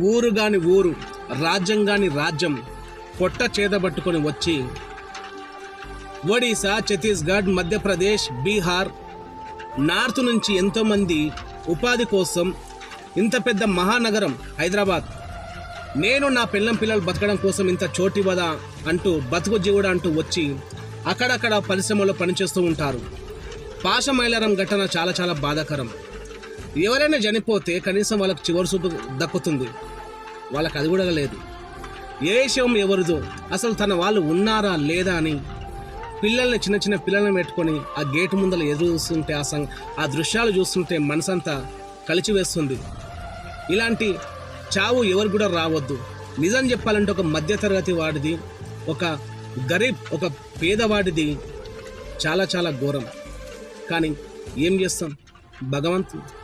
ఊరు గాని ఊరు రాజ్యం గాని రాజ్యం పొట్ట చేదబట్టుకొని వచ్చి ఒడిశా ఛత్తీస్గఢ్ మధ్యప్రదేశ్ బీహార్ నార్త్ నుంచి ఎంతోమంది ఉపాధి కోసం ఇంత పెద్ద మహానగరం హైదరాబాద్. నేను నా పిల్లం పిల్లలు బతకడం కోసం ఇంత చోటివదా అంటూ బతుకు జీవుడు అంటూ వచ్చి అక్కడక్కడ పరిశ్రమలో పనిచేస్తూ ఉంటారు. పాశమైలరం ఘటన చాలా చాలా బాధాకరం. ఎవరైనా చనిపోతే కనీసం వాళ్ళకి చివరి చూపు దక్కుతుంది. వాళ్ళకి అది కూడా లేదు. ఏ విషయం ఎవరిదో అసలు తన వాళ్ళు ఉన్నారా లేదా అని పిల్లల్ని చిన్న చిన్న పిల్లల్ని పెట్టుకొని ఆ గేటు ముందర ఎదురు చూస్తుంటే ఆ సం ఆ దృశ్యాలు చూస్తుంటే మనసంతా కలిచివేస్తుంది. ఇలాంటి చావు ఎవరు కూడా రావద్దు. నిజం చెప్పాలంటే ఒక మధ్యతరగతి వాడిది ఒక గరీబ్ ఒక పేదవాడిది చాలా చాలా ఘోరం. కానీ ఏం చేస్తాం? భగవంతుడు